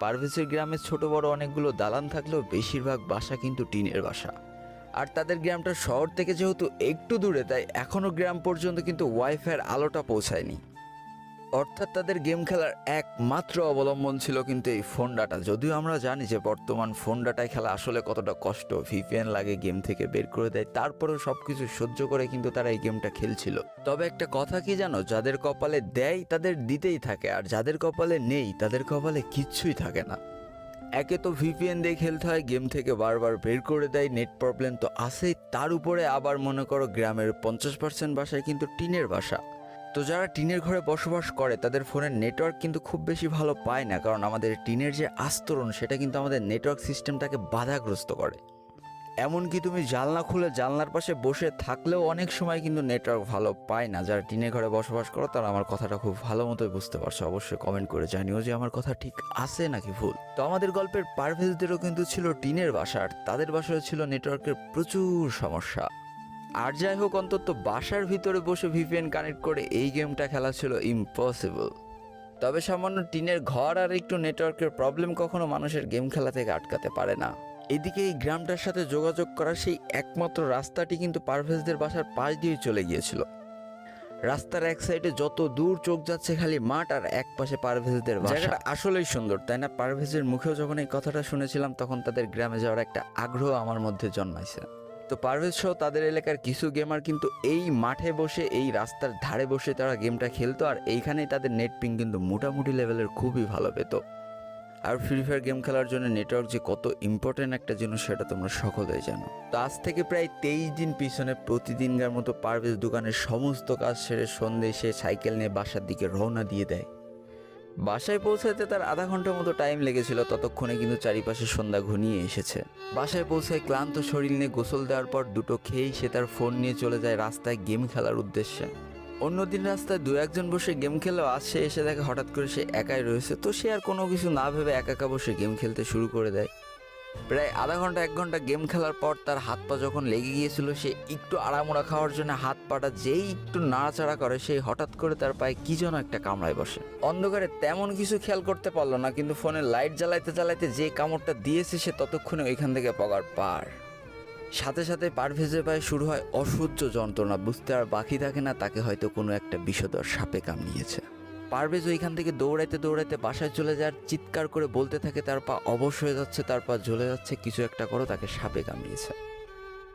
পারভেজের গ্রামে ছোট বড় অনেকগুলো দালান থাকলেও বেশিরভাগ বাসা কিন্তু টিনের বাসা। আর তাদের গ্রামটা শহর থেকে যেহেতু একটু দূরে, তাই এখনও গ্রাম পর্যন্ত কিন্তু ওয়াইফাইয়ের আলোটা পৌঁছায়নি। অর্থাৎ তাদের গেম খেলার একমাত্র অবলম্বন ছিল কিন্তু এই ফোন ডাটা। যদিও আমরা জানি যে বর্তমান ফোন ডাটায় খেলা আসলে কতটা কষ্ট। ভিপিএন লাগে গেম থেকে বের করে দেয়, তারপরেও সব কিছু সহ্য করে কিন্তু তারা এই গেমটা খেলছিল। তবে একটা কথা কি জানো? যাদের কপালে দেয় তাদের দিতেই থাকে, আর যাদের কপালে নেই তাদের কপালে কিচ্ছুই থাকে না। একে তো ভিপিএন দিয়ে খেলতে হয়, গেম থেকে বারবার বের করে দেয়, নেট প্রবলেম তো আসেই তার উপরে আবার মনে করো গ্রামের পঞ্চাশ পার্সেন্ট বাসায় কিন্তু টিনের বাসা। তো যারা টিনের ঘরে বসবাস করে, তাদের ফোনের নেটওয়ার্ক কিন্তু খুব বেশি ভালো পায় না, কারণ আমাদের টিনের যে আস্তরণ, সেটা কিন্তু আমাদের নেটওয়ার্ক সিস্টেমটাকে বাধাগ্রস্ত করে। এমনকি তুমি জানলা খুলে জানলার পাশে বসে থাকলেও অনেক সময় কিন্তু নেটওয়ার্ক ভালো পায় না। যারা টিনের ঘরে বসবাস করো, তারা আমার কথাটা খুব ভালো মতোই বুঝতে পারছ। অবশ্যই কমেন্ট করে জানিও যে আমার কথা ঠিক আছে নাকি ভুল। তো আমাদের গল্পের পারভেজদেরও কিন্তু ছিল টিনের বাসার তাদের বাসায় ছিল নেটওয়ার্কের প্রচুর সমস্যা। আর যাই হোক, অন্তত বাসার ভিতরে বসে ভিপিএন কানেক্ট করে এই গেমটা খেলা ছিল ইম্পসিবল তবে সামান্য টিনের ঘর আর একটু নেটওয়ার্কের প্রবলেম কখনো মানুষের গেম খেলা থেকে আটকাতে পারে না। এদিকে এই গ্রামটার সাথে যোগাযোগ করার সেই একমাত্র রাস্তাটি কিন্তু পারভেজদের বাসার পাশ দিয়ে চলে গিয়েছিল। রাস্তার এক সাইডে যত দূর চোখ যাচ্ছে খালি মাঠ আর এক পাশে পারভেজদের জায়গাটা আসলেই সুন্দর, তাই না? পারভেজের মুখেও যখন এই কথাটা শুনেছিলাম, তখন তাদের গ্রামে যাওয়ার একটা আগ্রহ আমার মধ্যে জন্মাইছে। তো পারভেজ সহ তাদের এলাকার কিছু গেমার কিন্তু এই মাঠে বসে, এই রাস্তার ধারে বসে তারা গেমটা খেলতো আর এইখানেই তাদের নেট পিং কিন্তু মোটামুটি লেভেলের খুবই ভালো পেত। আর ফ্রি ফায়ার গেম খেলার জন্য নেটওয়ার্ক যে কত ইম্পর্টেন্ট একটা জিনিস সেটা তোমরা সকলেই জানো। তো আজ থেকে প্রায় তেইশ দিন পিছনে প্রতিদিনকার মতো পারভেজ দোকানের সমস্ত কাজ সেরে সন্ধ্যে সে সাইকেল নিয়ে বাসার দিকে রওনা দিয়ে দেয়। বাসায় পৌঁছাতে তার আধা ঘণ্টার মতো টাইম লেগেছিল, ততক্ষণে কিন্তু চারিপাশে সন্ধ্যা ঘনিয়ে এসেছে। বাসায় পৌঁছায় ক্লান্ত শরীর নিয়ে গোসল দেওয়ার পর দুটো খেয়েই সে তার ফোন নিয়ে চলে যায় রাস্তায় গেম খেলার উদ্দেশ্যে। অন্যদিন রাস্তায় দু একজন বসে গেম খেলেও আজ সে এসে দেখে হঠাৎ করে সে একাই রয়েছে। তো সে আর কোনো কিছু না ভেবে একা একা বসে গেম খেলতে শুরু করে দেয়। প্রায় আধা ঘণ্টা, এক ঘণ্টা গেম খেলার পর তার হাত পা যখন লেগে গিয়েছিল, সে একটু আড়ামোড়া খাওয়ার জন্য হাত পাটা যেই একটু নাড়াচাড়া করে সেই হঠাৎ করে তার পায়ে কি যেন একটা কামড়ায় বসে। অন্ধকারে তেমন কিছু খেয়াল করতে পারল না, কিন্তু ফোনে লাইট জ্বালাইতে জ্বালাইতে যে কামড়টা দিয়েছে, সে ততক্ষণে ওইখান থেকে পগার পার। সাথে সাথে পারভেজের পায়ে শুরু হয় অসহ্য যন্ত্রণা, বুঝতে আর বাকি থাকে না, তাকে হয়তো কোনো একটা বিষধর সাপে কামড়িয়েছে। পারভেজ ওইখান থেকে দৌড়াইতে দৌড়াইতে বাসায় চলে যাওয়ার চিৎকার করে বলতে থাকে তার পা অবশ হয়ে যাচ্ছে, তার পা জ্বলে যাচ্ছে, কিছু একটা করো, তাকে সাপে কামড়িয়েছে।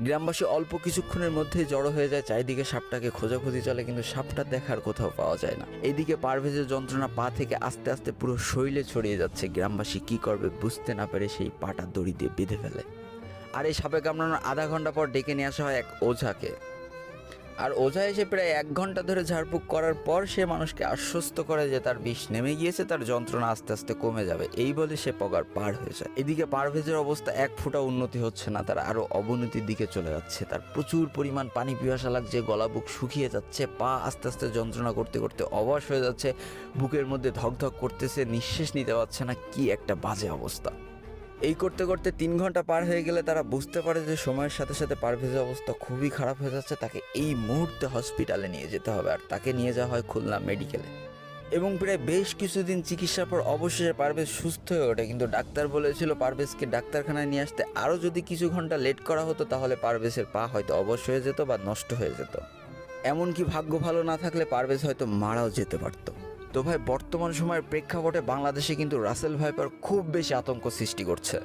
গ্রামবাসী অল্প কিছুক্ষণের মধ্যেই জড়ো হয়ে যায়, চারিদিকে সাপটাকে খোঁজাখুঁজি চলে, কিন্তু সাপটা দেখার কোথাও পাওয়া যায় না। এদিকে পারভেজের যন্ত্রণা পা থেকে আস্তে আস্তে পুরো শরীরে ছড়িয়ে যাচ্ছে। গ্রামবাসী কি করবে বুঝতে না পেরে সেই পাটা দড়ি দিয়ে বেঁধে ফেলে। আর এই সাপে কামড়ানোর আধা ঘণ্টা পর ডেকে নিয়ে আসা হয় এক ওঝাকে। আর ওঝা এসে প্রায় এক ঘণ্টা ধরে ঝাড়ফুঁক করার পর সে মানুষকে আশ্বস্ত করে যে তার বিষ নেমে গিয়েছে, তার যন্ত্রণা আস্তে আস্তে কমে যাবে। এই বলে সে পগার পার হয়ে যায়। এদিকে পারভেজের অবস্থা এক ফোঁটা উন্নতি হচ্ছে না, তার আরও অবনতির দিকে চলে যাচ্ছে। তার প্রচুর পরিমাণ পানি পিপাসা লাগছে, গলা বুক শুকিয়ে যাচ্ছে, পা আস্তে আস্তে যন্ত্রণা করতে করতে অবশ হয়ে যাচ্ছে, বুকের মধ্যে ধকধক করতেছে, নিঃশ্বাস নিতে পারছে না, কি একটা বাজে অবস্থা। এই করতে করতে তিন ঘণ্টা পার হয়ে গেলে তারা বুঝতে পারে যে সময়ের সাথে সাথে পারভেজের অবস্থা খুবই খারাপ হয়ে যাচ্ছে, তাকে এই মুহূর্তে হসপিটালে নিয়ে যেতে হবে আর তাকে নিয়ে যাওয়া হয় খুলনা মেডিকেলে এবং প্রায় বেশ কিছুদিন চিকিৎসার পর অবশেষে পারভেজ সুস্থ হয়ে ওঠে। কিন্তু ডাক্তার বলেছিল পারভেজকে ডাক্তারখানায় নিয়ে আসতে আরও যদি কিছু ঘণ্টা লেট করা হতো, তাহলে পারভেজের পা হয়তো অবশ হয়ে যেত বা নষ্ট হয়ে যেত। এমনকি ভাগ্য ভালো না থাকলে পারভেজ হয়তো মারাও যেতে পারতো। তো ভাই, বর্তমান সময়ের প্রেক্ষাপটে বাংলাদেশে কিন্তু রাসেল ভাইপার খুব বেশি আতঙ্ক সৃষ্টি করছে।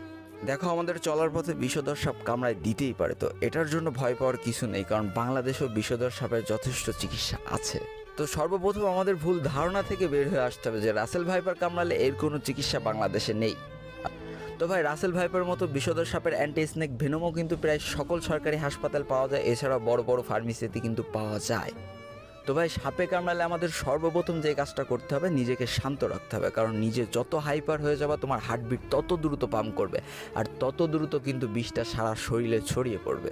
দেখো, আমাদের চলার পথে বিষধর সাপ কামড়ায় দিতেই পারে, তো এটার জন্য ভয় পাওয়ার কিছু নেই, কারণ বাংলাদেশেও বিষধর সাপের যথেষ্ট চিকিৎসা আছে। তো সর্বপ্রথম আমাদের ভুল ধারণা থেকে বের হয়ে আসতে হবে যে, রাসেল ভাইপার কামড়ালে এর কোনো চিকিৎসা বাংলাদেশে নেই। তো ভাই, রাসেল ভাইপার মতো বিষধর সাপের অ্যান্টি স্নেক ভেনমও কিন্তু প্রায় সকল সরকারি হাসপাতাল পাওয়া যায় এছাড়া বড় বড় ফার্মেসিতে কিন্তু পাওয়া যায়। তো ভাই, সাপে কামড়ালে আমাদের সর্বপ্রথম যে কাজটা করতে হবে, নিজেকে শান্ত রাখতে হবে। কারণ নিজে যত হাইপার হয়ে যাবে, তোমার হার্টবিট তত দ্রুত পাম্প করবে। আর তত দ্রুত কিন্তু বিষটা সারা শরীরে ছড়িয়ে পড়বে।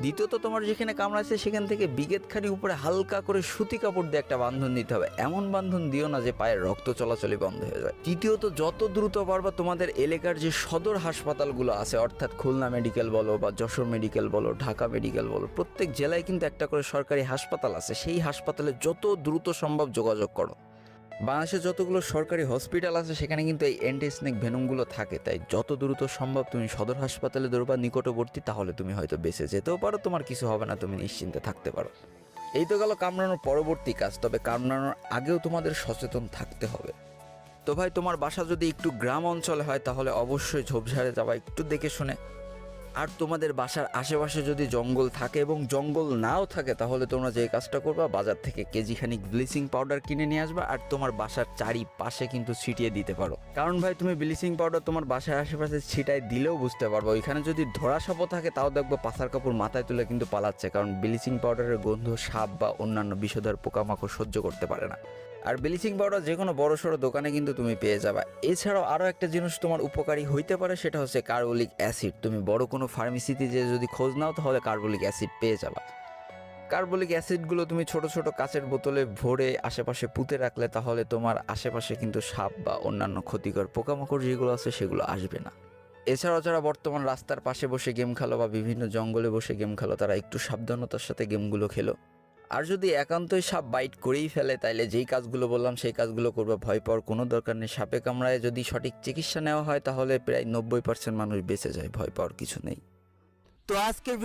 দ্বিতীয়ত তোমার যেখানে কামড়াচ্ছে সেখান থেকে বিগেতখানি উপরে হালকা করে সুতি কাপড় দিয়ে একটা বান্ধন দিতে হবে। এমন বান্ধন দিও না যে পায়ের রক্ত চলাচলই বন্ধ হয়ে যায়। তৃতীয়ত, যত দ্রুত পারবা তোমাদের এলাকার যে সদর হাসপাতালগুলো আছে, অর্থাৎ খুলনা মেডিকেল বলো বা যশোর মেডিকেল বলো, ঢাকা মেডিকেল বলো, প্রত্যেক জেলায় কিন্তু একটা করে সরকারি হাসপাতাল আছে। সেই হাসপাতালে যত দ্রুত সম্ভব যোগাযোগ করো। বাংলাদেশে যতগুলো সরকারি হসপিটাল আছে, সেখানে কিন্তু এই অ্যান্টি স্নেক ভেনমগুলো থাকে। তাই যত দ্রুত সম্ভব তুমি সদর হাসপাতালে দৌড়বা, নিকটবর্তী, তাহলে তুমি হয়তো বেঁচে যেতেও পারো, তোমার কিছু হবে না, তুমি নিশ্চিন্তে থাকতে পারো। এই তো গেল কামড়ানোর পরবর্তী কাজ, তবে কামড়ানোর আগেও তোমাদের সচেতন থাকতে হবে। তো ভাই, তোমার বাসা যদি একটু গ্রাম অঞ্চলে হয়, তাহলে অবশ্যই ঝোপঝাড়ে যাওয়া একটু দেখে শুনে আর তোমাদের বাসার আশেপাশে যদি জঙ্গল থাকে এবং জঙ্গল নাও থাকে, তাহলে তোমরা যে কাজটা করবা, বাজার থেকে কেজি খানিক ব্লিচিং পাউডার কিনে নিয়ে আসবা আর তোমার বাসার চারিপাশে কিন্তু ছিটিয়ে দিতে পারো। কারণ ভাই, তুমি ব্লিচিং পাউডার তোমার বাসার আশেপাশে ছিটায় দিলেও বুঝতে পারব। ওইখানে যদি ধরা সাপও থাকে, তাও দেখব পাশার কাপড় মাথায় তুলে কিন্তু পালাচ্ছে, কারণ ব্লিচিং পাউডারের গন্ধ সাপ বা অন্যান্য বিষধর পোকামাকড় সহ্য করতে পারে না। আর ব্লিচিং পাউডার যে কোনো বড় সড়ো দোকানে কিন্তু তুমি পেয়ে যাবে। এছাড়াও আরও একটা জিনিস তোমার উপকারী হইতে পারে, সেটা হচ্ছে কার্বলিক অ্যাসিড। তুমি বড় কোনো ফার্মেসিতে যে যদি খোঁজ নাও, তাহলে কার্বলিক অ্যাসিড পেয়ে যাবে। কার্বলিক অ্যাসিডগুলো তুমি ছোট ছোট কাচের বোতলে ভরে আশেপাশে পুঁতে রাখলে, তাহলে তোমার আশেপাশে কিন্তু সাপ বা অন্যান্য ক্ষতিকর পোকামাকড় যেগুলো আছে, সেগুলো আসবে না। এছাড়াও যারা বর্তমান রাস্তার পাশে বসে গেম খেলো বা বিভিন্ন জঙ্গলে বসে গেম খেলো, তারা একটু সাবধানতার সাথে গেমগুলো খেলো। আর যদি একান্তই সাপ বাইট করেই ফেলে, তাইলে যেই কাজগুলো বললাম, সেই কাজগুলো করবে ভয় পাওয়ার কোনো দরকার নেই। সাপে কামড়ায় যদি সঠিক চিকিৎসা নেওয়া হয়, তাহলে প্রায় নব্বই পার্সেন্ট মানুষ বেঁচে যায়, ভয় পাওয়ার কিছু নেই। তো আজকের